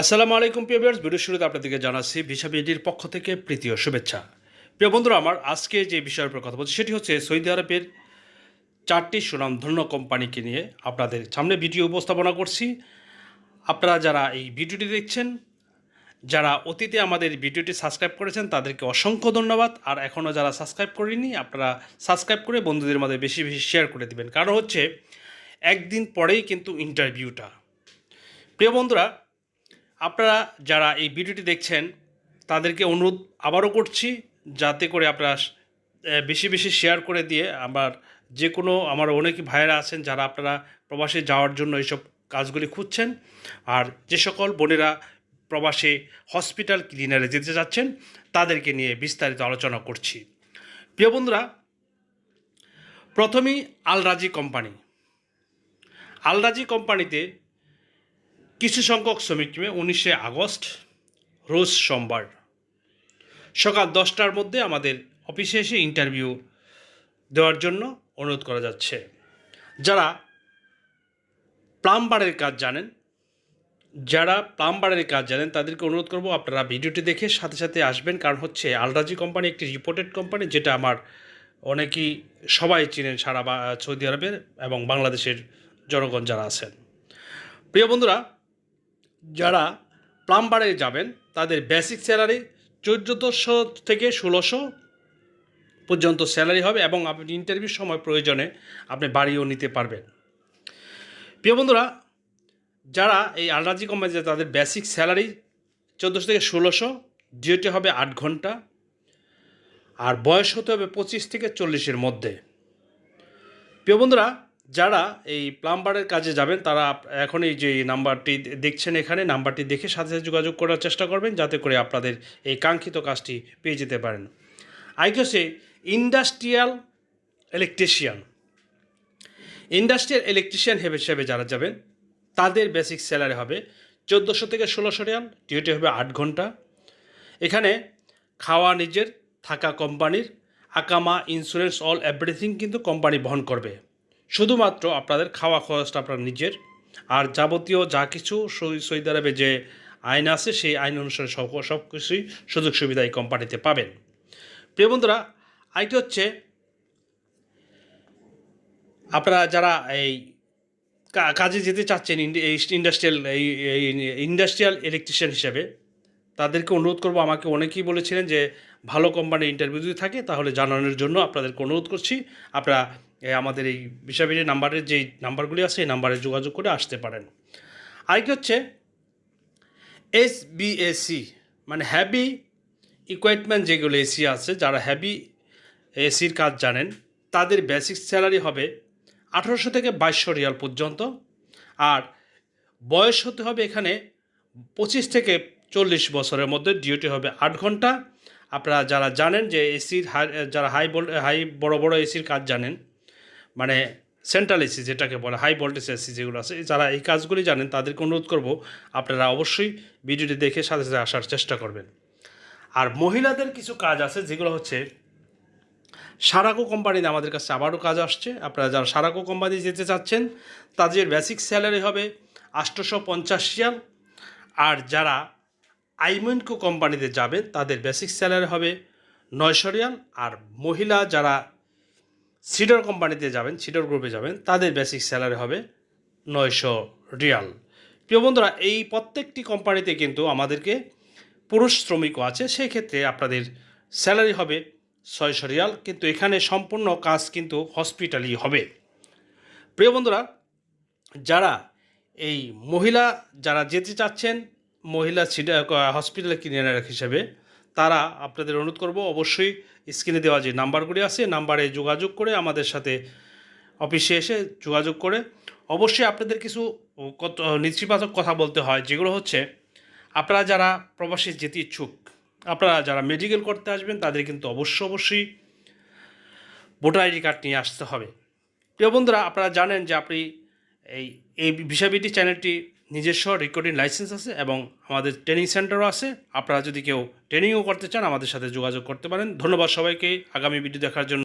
আসসালামু আলাইকুম, প্রিয় ভিউয়ার্স ভিডিও শুরুতে আপনাদেরকে জানাচ্ছি ভিসা বিডির পক্ষ থেকে প্রীতীয় শুভেচ্ছা। প্রিয় বন্ধুরা, আমার আজকে যে বিষয়ের উপর কথা বলছি, সেটি হচ্ছে সৌদি আরবের চারটি সুনামধন্য কোম্পানিকে নিয়ে আপনাদের সামনে ভিডিও উপস্থাপনা করছি। আপনারা যারা এই ভিডিওটি দেখছেন, যারা অতীতে আমাদের ভিডিওটি সাবস্ক্রাইব করেছেন, তাদেরকে অসংখ্য ধন্যবাদ। আর এখনও যারা সাবস্ক্রাইব করেনি আপনারা সাবস্ক্রাইব করে বন্ধুদের মধ্যে বেশি বেশি শেয়ার করে দিবেন। কারণ হচ্ছে, একদিন পরেই কিন্তু ইন্টারভিউটা প্রিয় বন্ধুরা আপনারা যারা এই ভিডিওটি দেখছেন, তাদেরকে অনুরোধ আবারও করছি যাতে করে আপনারা বেশি বেশি শেয়ার করে দিয়ে আমার যে কোনো আমার অনেক ভাইয়েরা আছেন যারা আপনারা প্রবাসে যাওয়ার জন্য এইসব কাজগুলি খুঁজছেন, আর যে সকল বোনেরা প্রবাসে হসপিটাল ক্লিনারে যেতে যাচ্ছেন তাদেরকে নিয়ে বিস্তারিত আলোচনা করছি। প্রিয় বন্ধুরা, প্রথমেই আলরাজি কোম্পানি। আলরাজি কোম্পানিতে কিছু সংখ্যক শ্রমিক উনিশে আগস্ট, রোজ সোমবার। সকাল দশটার মধ্যে আমাদের অফিসে এসে ইন্টারভিউ দেওয়ার জন্য অনুরোধ করা যাচ্ছে। যারা প্লাম্বারের কাজ জানেন, যারা প্লাম্বারের কাজ জানেন, তাদেরকে অনুরোধ করব আপনারা ভিডিওটি দেখে সাথে সাথে আসবেন। কারণ হচ্ছে আলরাজি কোম্পানি একটি রিপোর্টেড কোম্পানি, যেটা আমার অনেকেই সবাই চিনেন সারা সৌদি আরবের এবং বাংলাদেশের জনগণ যারা আছেন। প্রিয় বন্ধুরা যারা প্লাম্বারে যাবেন, তাদের বেসিক স্যালারি চোদ্দোশো থেকে ষোলোশো পর্যন্ত স্যালারি হবে এবং আপনি ইন্টারভিউর সময় প্রয়োজনে আপনি বাড়িও নিতে পারবেন। প্রিয় বন্ধুরা, যারা এই আলরাজি কোম্পানিতে তাদের বেসিক স্যালারি চোদ্দোশো থেকে ষোলোশো ডিউটি হবে আট ঘণ্টা, আর বয়স হতে হবে পঁচিশ থেকে চল্লিশের মধ্যে। প্রিয় বন্ধুরা যারা এই প্লাম্বারের কাজে যাবেন, তারা এখন এই যে নাম্বারটি দেখছেন এখানে, নাম্বারটি দেখে সাথে সাথে যোগাযোগ করার চেষ্টা করবেন, যাতে করে আপনাদের এই কাঙ্ক্ষিত কাজটি পেয়ে যেতে পারেন। আইকিওসে ইন্ডাস্ট্রিয়াল ইলেকট্রিশিয়ান। ইন্ডাস্ট্রিয়াল ইলেকট্রিশিয়ান হিসেবে যারা যাবেন, তাদের বেসিক স্যালারি হবে চোদ্দোশো থেকে ষোলোশো রিয়াল, ডিউটি হবে আট ঘণ্টা। এখানে খাওয়া নিজের, থাকা কোম্পানির, আকামা ইন্স্যুরেন্স অল এভরিথিং কিন্তু কোম্পানি বহন করবে। শুধুমাত্র আপনাদের খাওয়া খরচটা আপনার নিজের, আর যাবতীয় যা কিছু সৌদি আরবে যে আইন আছে, সেই আইন অনুসারে সব সব কিছুই সুযোগ সুবিধা এই কোম্পানিতে পাবেন। প্রিয় বন্ধুরা, আইটি হচ্ছে আপনারা যারা এই কাজে যেতে চাচ্ছেন ইন্ডাস্ট্রিয়াল এই ইন্ডাস্ট্রিয়াল ইলেকট্রিশিয়ান হিসেবে তাদেরকে অনুরোধ করব, আমাকে অনেকেই বলেছিলেন যে ভালো কোম্পানির ইন্টারভিউ যদি থাকে, তাহলে জানানোর জন্য আপনাদেরকে অনুরোধ করছি। আপনারা আমাদের এই বিষয়বিধি নাম্বারের যে নাম্বারগুলি আছে, এই নাম্বারে যোগাযোগ করে আসতে পারেন। আরেকটি হচ্ছে এস বিএসি মানে হ্যাভি ইকুইপমেন্ট যেগুলো এসি আছে, যারা হ্যাভি এসির কাজ জানেন, তাদের বেসিক স্যালারি হবে আঠারোশো থেকে বাইশশো রিয়াল পর্যন্ত। আর বয়স হতে হবে এখানে পঁচিশ থেকে চল্লিশ বছরের মধ্যে ডিউটি হবে আট ঘণ্টা। আপনারা যারা জানেন যে এসির হাই যারা হাই ভোল হাই বড় বড় এসির কাজ জানেন মানে সেন্ট্রাল এসি যেটাকে বলে হাই ভোল্টেজ এসি যেগুলো আছে, যারা এই কাজগুলি জানেন, তাদেরকে অনুরোধ করব, আপনারা অবশ্যই ভিডিওটি দেখে সাথে সাথে আসার চেষ্টা করবেন। আর মহিলাদের কিছু কাজ আছে, যেগুলো হচ্ছে সারাকো কোম্পানিতে আমাদের কাছে আবারও কাজ আসছে। আপনারা যারা সারাকো কোম্পানি যেতে চাচ্ছেন, তাদের বেসিক স্যালারি হবে আটশোশো পঞ্চাশ আর যারা আইমেন্কো কোম্পানিতে যাবেন, তাদের বেসিক স্যালারি হবে নয়শো রিয়াল। আর মহিলা যারা সিডর কোম্পানিতে যাবেন সিডর গ্রুপে যাবেন, তাদের বেসিক স্যালারি হবে নয়শো রিয়াল। প্রিয় বন্ধুরা, এই প্রত্যেকটি কোম্পানিতে কিন্তু আমাদেরকে পুরুষ শ্রমিকও আছে সেই ক্ষেত্রে আপনাদের স্যালারি হবে ছয়শো রিয়াল। কিন্তু এখানে সম্পূর্ণ কাজ কিন্তু হসপিটালই হবে। প্রিয় বন্ধুরা, যারা এই মহিলা যারা যেতে চাচ্ছেন মহিলা হসপিটালে হসপিটাল ক্লিনার হিসাবে, তারা আপনাদের অনুরোধ করব, অবশ্যই স্ক্রিনে দেওয়া যে নাম্বারগুলি আছে নাম্বারে যোগাযোগ করে আমাদের সাথে অফিসে এসে যোগাযোগ করে। অবশ্যই আপনাদের কিছু কত, নেতিবাচক কথা বলতে হয়, যেগুলো হচ্ছে, আপনারা যারা প্রবাসী যেতে ইচ্ছুক, আপনারা যারা মেডিকেল করতে আসবেন, তাদের কিন্তু অবশ্য অবশ্যই ভোটার আইডি কার্ড নিয়ে আসতে হবে। প্রিয় বন্ধুরা, আপনারা জানেন যে আপনি এই এই বিষয়বিটি চ্যানেলটি নিজস্ব রেকর্ডিং লাইসেন্স আছে এবং আমাদের ট্রেনিং সেন্টারও আছে। আপনারা যদি কেউ ট্রেনিংও করতে চান, আমাদের সাথে যোগাযোগ করতে পারেন। ধন্যবাদ সবাইকে। আগামী ভিডিও দেখার জন্য।